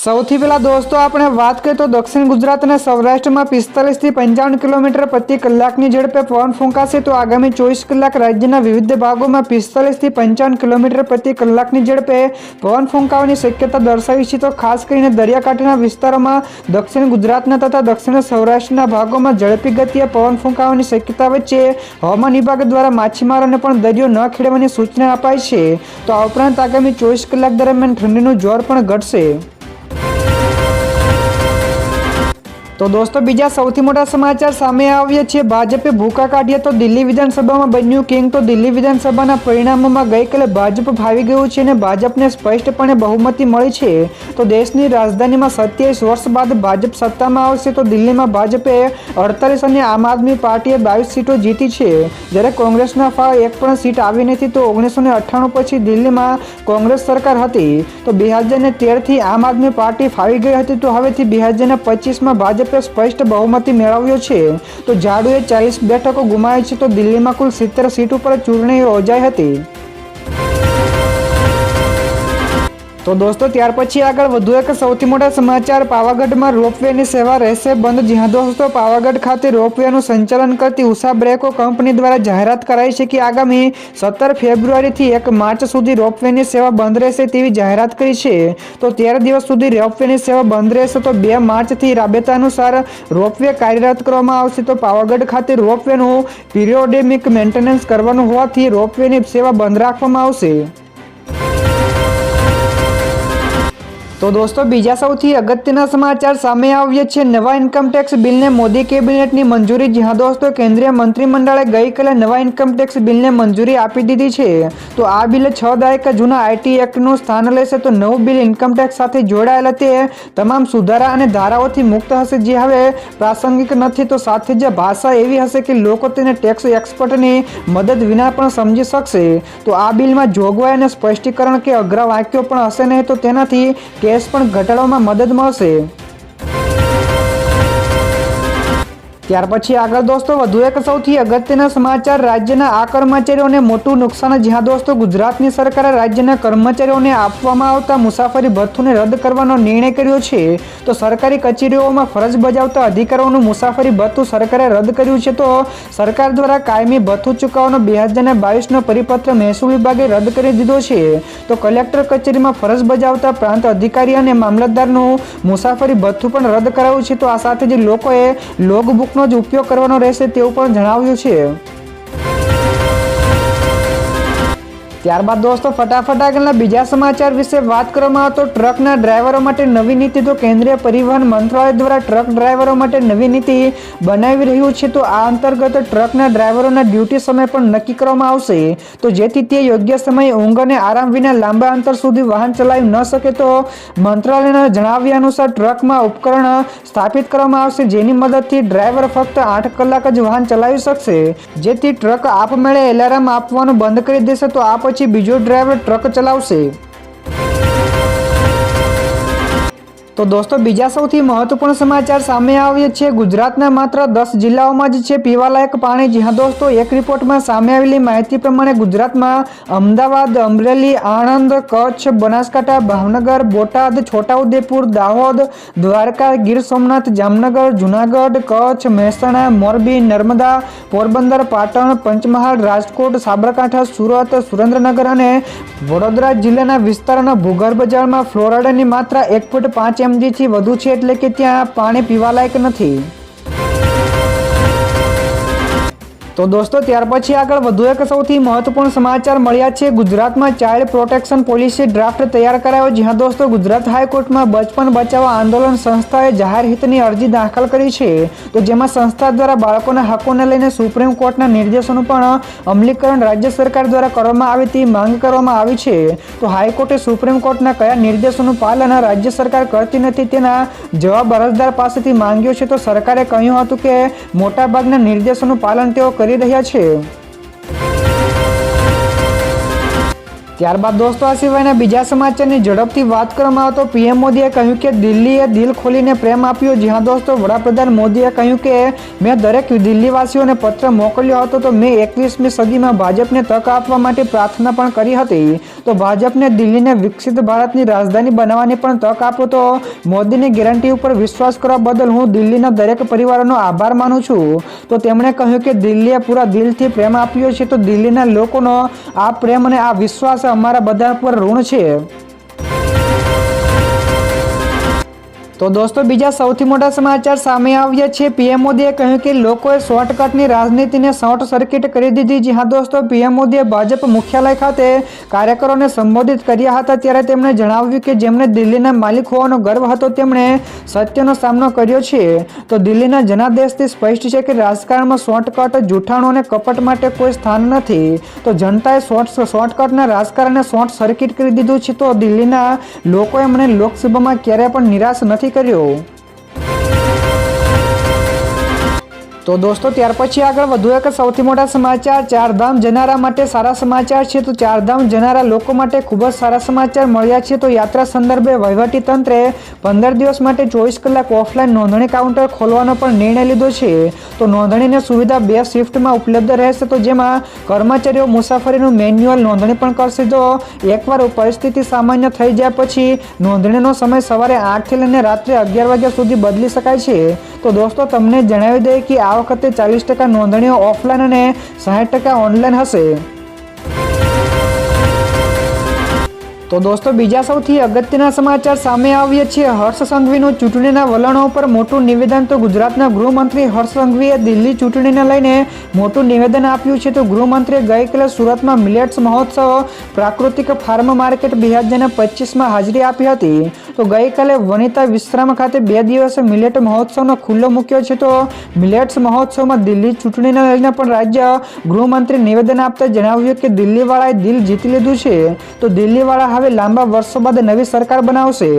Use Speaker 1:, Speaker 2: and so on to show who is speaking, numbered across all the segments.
Speaker 1: સૌથી પહેલાં દોસ્તો, આપણે વાત કરીએ તો દક્ષિણ ગુજરાત અને સૌરાષ્ટ્રમાં પિસ્તાલીસથી પંચાવન કિલોમીટર પ્રતિ કલાકની ઝડપે પવન ફૂંકાશે. તો આગામી ચોવીસ કલાક રાજ્યના વિવિધ ભાગોમાં પિસ્તાલીસથી પંચાવન કિલોમીટર પ્રતિ કલાકની ઝડપે પવન ફૂંકાવાની શક્યતા દર્શાવી છે. તો ખાસ કરીને દરિયાકાંઠાના વિસ્તારોમાં દક્ષિણ ગુજરાતના તથા દક્ષિણ સૌરાષ્ટ્રના ભાગોમાં ઝડપી ગતિએ પવન ફૂંકાવાની શક્યતા વચ્ચે હવામાન વિભાગ દ્વારા માછીમારોને પણ દરિયો ન ખેડવાની સૂચના અપાઈ છે. તો આ ઉપરાંત આગામી ચોવીસ કલાક દરમિયાન ઠંડીનું જોર પણ ઘટશે. તો દોસ્તો, બીજા સૌથી મોટા સમાચાર સામે આવ્યા છે. ભાજપે ભૂકા કાઢ્યા તો દિલ્હી વિધાનસભામાં બન્યું કિંગ. તો દિલ્હી વિધાનસભાના પરિણામોમાં ગઈકાલે ભાજપ ફાવી ગયું છે અને ભાજપને સ્પષ્ટપણે બહુમતી મળી છે. તો દેશની રાજધાનીમાં સત્યાવીસ વર્ષ બાદ ભાજપ સત્તામાં આવશે તો દિલ્હીમાં ભાજપે અડતાલીસ અને આમ આદમી પાર્ટીએ બાવીસ સીટો જીતી છે. જ્યારે કોંગ્રેસના ફાળ એક પણ સીટ આવી નથી તો ઓગણીસો ને અઠ્ઠાણું પછી દિલ્હીમાં કોંગ્રેસ સરકાર હતી. તો બે હજાર ને તેરથી આમ આદમી પાર્ટી ફાવી ગઈ હતી તો હવેથી બે હજાર ને પચીસમાં ભાજપે સ્પષ્ટ બહુમતી મેળવ્યો છે. તો જાડુએ ચાલીસ બેઠકો ગુમાવી છે તો દિલ્હીમાં કુલ સિત્તેર સીટ ઉપર ચૂંટણી યોજાઈ હતી. તો દોસ્તો, ત્યાર પછી આગળ વધુ એક સૌથી મોટા સમાચાર. પાવાગઢમાં રોપવેની સેવા રહેશે બંધ. જ્યાં દોસ્તો, પાવાગઢ ખાતે રોપવેનું સંચાલન કરતી ઉષા બ્રેકો કંપની દ્વારા જાહેરાત કરાઈ છે કે આગામી સત્તર ફેબ્રુઆરીથી એક માર્ચ સુધી રોપવેની સેવા બંધ રહેશે તેવી જાહેરાત કરી છે. તો તેર દિવસ સુધી રોપવેની સેવા બંધ રહેશે તો બે માર્ચથી રાબેતા અનુસાર રોપવે કાર્યરત કરવામાં આવશે. તો પાવાગઢ ખાતે રોપવેનું પિરિયોડેમિક મેન્ટેનન્સ કરવાનું હોવાથી રોપવેની સેવા બંધ રાખવામાં આવશે. તો દોસ્તો, બીજા સૌથી અગત્યના સમાચાર સામે આવ્યા છે. નવા ઇન્કમટેક્સ બિલને મોદી કેબિનેટની મંજૂરી જ્યાં દોસ્તો, કેન્દ્રીય મંત્રીમંડળે ગઈકાલે નવા ઇન્કમટેક્સ બિલને મંજૂરી આપી દીધી છે. તો આ બિલ છ દાયકા જૂના આઈટી એક્ટનું સ્થાન લેશે, તો નવું બિલ ઇન્કમટેક્સ સાથે જોડાયેલા તે તમામ સુધારા અને ધારાઓથી મુક્ત હશે. જે હવે પ્રાસંગિક નથી, તો સાથે જ ભાષા એવી હશે કે લોકો તેને ટેક્સ એક્સપર્ટની મદદ વિના પણ સમજી શકશે. તો આ બિલમાં જોગવાઈ અને સ્પષ્ટીકરણ કે અઘરા વાક્યો પણ હશે નહીં, તો તેનાથી કેસ પણ ઘટાડવામાં મદદ મળશે. ત્યાર પછી આગળ દોસ્તો, વધુ એક સૌથી અગત્યના સમાચાર રાજ્યના આ કર્મચારીઓને મોટું નુકસાન જ્યાં દોસ્તો, ગુજરાતની સરકારે રાજ્યના કર્મચારીઓને આપવામાં આવતા મુસાફરી ભથ્થુને રદ કરવાનો નિર્ણય કર્યો છે. તો સરકારી કચેરીઓમાં ફરજ બજાવતા અધિકારીઓનું મુસાફરી ભથ્થું સરકારે રદ કર્યું છે. તો સરકાર દ્વારા કાયમી ભથ્થું ચૂકવવાનો બે હજારના બાવીસનો પરિપત્ર મહેસૂલ વિભાગે રદ કરી દીધો છે. તો કલેક્ટર કચેરીમાં ફરજ બજાવતા પ્રાંત અધિકારી અને મામલતદારનું મુસાફરી ભથ્થું પણ રદ કરાયું છે. તો આ સાથે જ લોકોએ લોગબુકનો જ ઉપયોગ કરવાનો રહેશે તેવું પણ જણાવ્યું છે. ત્યારબાદ દોસ્તો, ફટાફટ આગળના બીજા સમાચાર વિશે વાત કરવામાં આવે તો ટ્રકના ડ્રાઈવરો માટે નવી નીતિ તો કેન્દ્રીય પરિવહન મંત્રાલય દ્વારા ટ્રક ડ્રાઈવરો માટે નવી નીતિ બનાવી રહ્યું છે. તો આ અંતર્ગત ટ્રકના ડ્રાઈવરોના ડ્યુટી સમય પણ નક્કી કરવામાં આવશે. તો જેથી તે યોગ્ય સમયે ઊંઘ અને આરામ વિના લાંબા અંતર સુધી વાહન ચલાવી ન શકે તો મંત્રાલયના જણાવ્યા અનુસાર ટ્રકમાં ઉપકરણ સ્થાપિત કરવામાં આવશે, જેની મદદથી ડ્રાઈવર ફક્ત આઠ કલાક જ વાહન ચલાવી શકશે. જેથી ટ્રક આપમેળે એલાર્મ આપવાનું બંધ કરી દેશે. તો આ પછી બીજો ડ્રાઈવર ટ્રક ચલાવશે. તો દોસ્તો, બીજા સૌથી મહત્વપૂર્ણ સમાચાર સામે આવ્યો છે. ગુજરાતના માત્ર દસ જિલ્લાઓમાં જ છે પીવાલાયક પાણી. જ્યાં દોસ્તો, એક રિપોર્ટમાં સામે આવેલી માહિતી પ્રમાણે ગુજરાતમાં અમદાવાદ, અમરેલી, આણંદ, કચ્છ, બનાસકાંઠા, ભાવનગર, બોટાદ, છોટાઉદેપુર, દાહોદ, દ્વારકા, ગીર સોમનાથ, જામનગર, જુનાગઢ, કચ્છ, મહેસાણા, મોરબી, નર્મદા, પોરબંદર, પાટણ, પંચમહાલ, રાજકોટ, સાબરકાંઠા, સુરત, સુરેન્દ્રનગર અને વડોદરા જિલ્લાના વિસ્તારના ભૂગર્ભ જળમાં ફ્લોરાઇડની માત્રા એક ફૂટ પાંચ એમજીથી વધુ છે એટલે કે ત્યાં પાણી પીવાલાયક નથી. તો દોસ્તો, ત્યાર પછી આગળ વધુ એક સૌથી મહત્વપૂર્ણ સમાચાર મળ્યા છે. ગુજરાતમાં ચાઇલ્ડ પ્રોટેક્શન પોલિસી ડ્રાફ્ટ તૈયાર કરાયો, જ્યાં દોસ્તો, ગુજરાત હાઈકોર્ટમાં બચપન બચાવવા આંદોલન સંસ્થાએ જાહેર હિતની અરજી દાખલ કરી છે. તો જેમાં સંસ્થા દ્વારા બાળકોના હકોને લઈને સુપ્રીમ કોર્ટના નિર્દેશોનું પણ અમલીકરણ રાજ્ય સરકાર દ્વારા કરવામાં આવે તેવી માંગ કરવામાં આવી છે. તો હાઈકોર્ટે સુપ્રીમ કોર્ટના કયા નિર્દેશોનું પાલન રાજ્ય સરકાર કરતી નથી તેના જવાબ અરજદાર પાસેથી માંગ્યો છે. તો સરકારે કહ્યું હતું કે મોટાભાગના નિર્દેશોનું પાલન તેઓ કરી રહ્યા ત્યારબાદ દોસ્તો, આ સિવાયના બીજા સમાચારની ઝડપથી વાત કરવામાં આવે પીએમ મોદીએ કહ્યું કે દિલ્હીએ દિલ ખોલીને પ્રેમ આપ્યો. જ્યાં દોસ્તો, વડાપ્રધાન મોદીએ કહ્યું કે મેં દરેક દિલ્હીવાસીઓને પત્ર મોકલ્યો હતો તો મેં એકવીસમી સદીમાં ભાજપને તક આપવા માટે પ્રાર્થના પણ કરી હતી. તો ભાજપને દિલ્હીને વિકસિત ભારતની રાજધાની બનાવવાની પણ તક આપો તો મોદીની ગેરંટી ઉપર વિશ્વાસ કરવા બદલ હું દિલ્હીના દરેક પરિવારોનો આભાર માનું છું. તો તેમણે કહ્યું કે દિલ્હીએ પૂરા દિલથી પ્રેમ આપ્યો છે તો દિલ્હીના લોકોનો આ પ્રેમ અને આ વિશ્વાસ અમારા બધા પર ઋણ છે. તો દોસ્તો, બીજા સૌથી મોટા સમાચાર સામે આવ્યા છે. પીએમ મોદીએ કહ્યું કે લોકોએ શોર્ટકટની રાજનીતિને શોર્ટ સર્કિટ કરી દીધી. જી હા, દોસ્તો, પીએમ મોદીએ ભાજપ મુખ્યાલય ખાતે કાર્યકરોને સંબોધિત કર્યા હતા. ત્યારે તેમણે જણાવ્યું કે જેમને દિલ્હીના માલિક હોવાનો ગર્વ હતો, તેમણે સત્યનો સામનો કર્યો છે. તો દિલ્હીના જનાદેશથી સ્પષ્ટ છે કે રાજકારણમાં શોર્ટકટ જૂઠાણો અને કપટ માટે કોઈ સ્થાન નથી. તો જનતાએ શોર્ટ શોર્ટકટના રાજકારણને શોર્ટ સર્કિટ કરી દીધું છે. તો દિલ્હીના લોકોએ મને લોકસભામાં ક્યારેય પણ નિરાશ નથી કર્યો તો દોસ્તો, ત્યાર પછી આગળ વધુ એક સૌથી મોટા સમાચાર. ચારધામ જનારા માટે સારા સમાચાર છે. તો ચારધામ જનારા લોકો માટે ખૂબ જ સારા સમાચાર મળ્યા છે. તો યાત્રા સંદર્ભે તંત્રે પંદર દિવસ માટે ચોવીસ કલાક ઓફલાઈન નોંધણી કાઉન્ટર ખોલવાનો પણ નિર્ણય લીધો છે. તો નોંધણીની સુવિધા બે શિફ્ટમાં ઉપલબ્ધ રહેશે. તો જેમાં કર્મચારીઓ મુસાફરીનું મેન્યુઅલ નોંધણી પણ કરશે. જો એકવાર પરિસ્થિતિ સામાન્ય થઈ જાય પછી નોંધણીનો સમય સવારે આઠથી લઈને રાત્રે અગિયાર વાગ્યા સુધી બદલી શકાય છે. તો દોસ્તો, તમને જણાવી દઈએ કે આ વખતે ચાલીસ ટકા નોંધણીઓ ઓફલાઈન અને સાહીઠ ટકા ઓનલાઈન હશે. તો દોસ્તો, બીજા સૌથી અગત્યના સમાચાર સામે આવ્યા છે હર્ષ સંઘવીનું ચૂંટણીના વલણો પર મોટું નિવેદન. તો ગુજરાતના ગૃહમંત્રી હર્ષ સંઘવીએ દિલ્હી ચૂંટણીને લઈને મોટું નિવેદન આપ્યું છે. તો ગૃહમંત્રીએ ગઈકાલે સુરતમાં મિલેટ્સ મહોત્સવ પ્રાકૃતિક ફાર્મ માર્કેટ બે હજાર પચીસમાં હાજરી આપી હતી. તો ગઈકાલે વનિતા વિશ્રામ ખાતે બે દિવસે મિલેટ મહોત્સવનો ખુલ્લો મૂક્યો છે. તો મિલેટ્સ મહોત્સવમાં દિલ્હી ચૂંટણીના લઈને પણ રાજ્ય ગૃહમંત્રી નિવેદન આપતા જણાવ્યું કે દિલ્હીવાળાએ દિલ જીતી લીધું છે. તો દિલ્હીવાળા હવે લાંબા વર્ષો બાદ નવી સરકાર બનાવશે.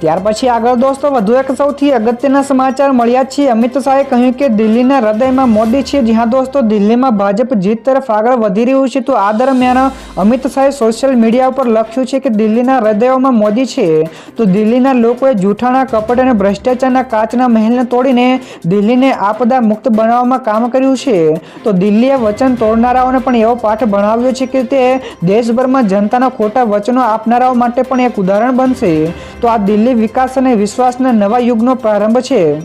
Speaker 1: ત્યાર પછી આગળ દોસ્તો, વધુ એક સૌથી અગત્યના સમાચાર મળ્યા છે. અમિત શાહે કહ્યું કે દિલ્હીના હૃદયમાં મોદી છે. જ્યાં દોસ્તો, દિલ્હીમાં ભાજપ જીત તરફ આગળ વધી રહ્યું છે. તો આ દરમિયાન અમિત શાહે સોશિયલ મીડિયા ઉપર લખ્યું છે કે દિલ્હીના હૃદયોમાં મોદી છે. તો દિલ્હીના લોકોએ જૂઠાણા, કપટ અને ભ્રષ્ટાચારના કાચના મહેલને તોડીને દિલ્હીને આપદા મુક્ત બનાવવામાં કામ કર્યું છે. તો દિલ્હીએ વચન તોડનારાઓને પણ એવો પાઠ ભણાવ્યો છે કે તે દેશભરમાં જનતાના ખોટા વચનો આપનારાઓ માટે પણ એક ઉદાહરણ બનશે. તો આ દિલ્હી વિકાસ અને વિશ્વાસના નવા યુગનો પ્રારંભ છે.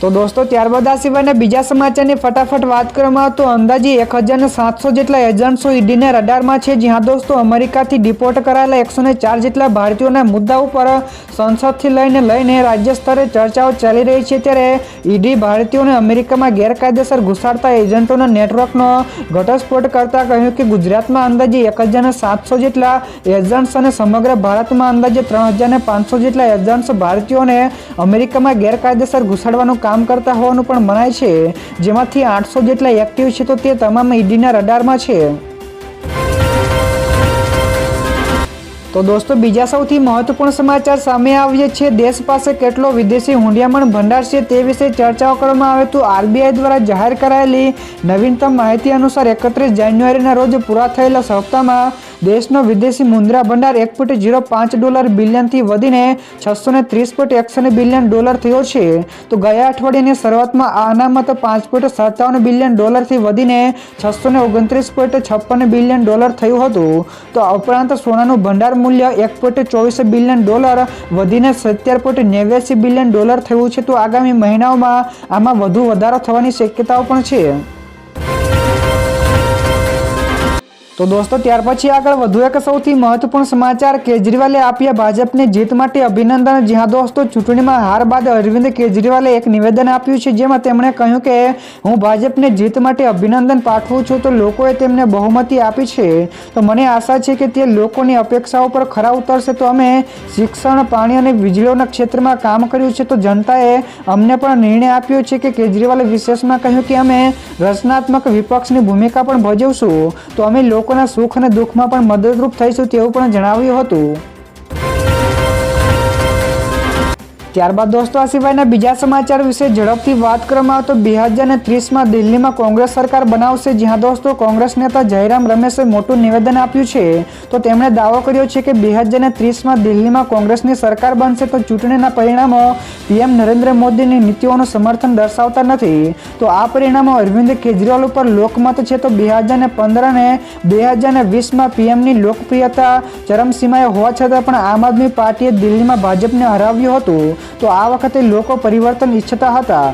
Speaker 1: તો દોસ્તો, ત્યારબાદ આ સિવાયના બીજા સમાચારની ફટાફટ વાત કરવામાં તો અંદાજે એક હજારને સાતસો જેટલા એજન્ટ્સો ઈડીના રડારમાં છે. જ્યાં દોસ્તો, અમેરિકાથી ડિપોર્ટ કરાયેલા એકસો ચાર જેટલા ભારતીયોના મુદ્દા ઉપર સંસદથી લઈને લઈને રાજ્ય સ્તરે ચર્ચાઓ ચાલી રહી છે. ત્યારે ઈડી ભારતીયોને અમેરિકામાં ગેરકાયદેસર ઘુસાડતા એજન્ટોના નેટવર્કનો ઘટસ્ફોટ કરતા કહ્યું કે ગુજરાતમાં અંદાજે એક હજારને સાતસો જેટલા એજન્ટ્સ અને સમગ્ર ભારતમાં અંદાજે ત્રણ હજારને પાંચસો જેટલા એજન્ટ્સ ભારતીયોને અમેરિકામાં ગેરકાયદેસર ઘુસાડવાનું કામ કરતા હોવાનું પણ મનાય છે. જેમાંથી આઠસો જેટલા એક્ટિવ છે તો તે તમામ ઈડીના રડારમાં છે. તો દોસ્તો, બીજા સૌથી મહત્વપૂર્ણ સમાચાર સામે આવ્યા છે. દેશ પાસે કેટલો વિદેશી હુંડિયામણ ભંડાર છે તે વિશે ચર્ચાઓ કરવામાં આવે તો આરબીઆઈ દ્વારા જાહેર કરાયેલી નવીનતમ માહિતી અનુસાર એકત્રીસ જાન્યુઆરીના રોજ પૂરા થયેલા સપ્તાહમાં દેશનો વિદેશી મુદ્રા ભંડાર એક પોઈન્ટ ઝીરો પાંચ ડોલર બિલિયનથી વધીને છસો ને ત્રીસ પોઈન્ટ એકસઠ બિલિયન ડોલર થયો છે. તો ગયા અઠવાડિયાની શરૂઆતમાં આ અનામત પાંચ પોઈન્ટ સત્તાવન બિલિયન ડોલરથી વધીને છસો ને ઓગણત્રીસ પોઈન્ટ છપ્પન બિલિયન ડોલર થયું હતું. તો ઉપરાંત સોનાનું ભંડાર મૂલ્ય એક પોઈન્ટ ચોવીસ બિલિયન ડોલર વધીને સત્તર પોઈન્ટ નેવ્યાસી બિલિયન ડોલર થયું છે. તો આગામી મહિનાઓમાં આમાં વધુ વધારો થવાની શક્યતાઓ પણ છે. તો દોસ્તો, ત્યાર પછી આગળ વધુ એક સૌથી મહત્વપૂર્ણ સમાચાર કેજરીવાલે આપ્યા ભાજપને જીત માટે અભિનંદન. જ્યાં દોસ્તો, ચૂંટણીમાં હાર બાદ અરવિંદ કેજરીવાલે એક નિવેદન આપ્યું છે, જેમાં તેમણે કહ્યું કે, હું ભાજપને જીત માટે અભિનંદન પાઠવું છું. તો લોકોએ તેમને બહુમતી આપી છે. તો મને આશા છે કે તે લોકોની અપેક્ષાઓ પર ખરા ઉતરશે. તો અમે શિક્ષણ, પાણી અને વીજળીઓના ક્ષેત્રમાં કામ કર્યું છે. તો જનતાએ અમને પણ નિર્ણય આપ્યો છે કે કેજરીવાલે વિશેષમાં કહ્યું કે, અમે રચનાત્મક વિપક્ષની ભૂમિકા પણ ભજવશું. તો અમે લોકોના સુખ અને દુઃખમાં પણ મદદરૂપ થઈશું તેવું પણ જણાવ્યું હતું. ત્યારબાદ દોસ્તો, આ સિવાયના બીજા સમાચાર વિશે ઝડપથી વાત કરવામાં આવે તો બે હજાર ત્રીસમાં દિલ્હીમાં કોંગ્રેસ સરકાર બનાવશે. જ્યાં દોસ્તો, કોંગ્રેસ નેતા જયરામ રમેશે મોટું નિવેદન આપ્યું છે. તો તેમણે દાવો કર્યો છે કે બે હજાર ત્રીસમાં દિલ્હીમાં કોંગ્રેસની સરકાર બનશે તો ચૂંટણીના પરિણામો પીએમ નરેન્દ્ર મોદીની નીતિઓનું સમર્થન દર્શાવતા નથી. તો આ પરિણામો અરવિંદ કેજરીવાલ ઉપર લોકમત છે. તો બે હજાર પંદર અને બે હજાર વીસમાં પીએમની લોકપ્રિયતા ચરમસીમાએ હોવા છતાં પણ આમ આદમી પાર્ટીએ દિલ્હીમાં ભાજપને હરાવ્યું હતું. તો આ વખતે લોકો પરિવર્તન ઈચ્છતા હતા.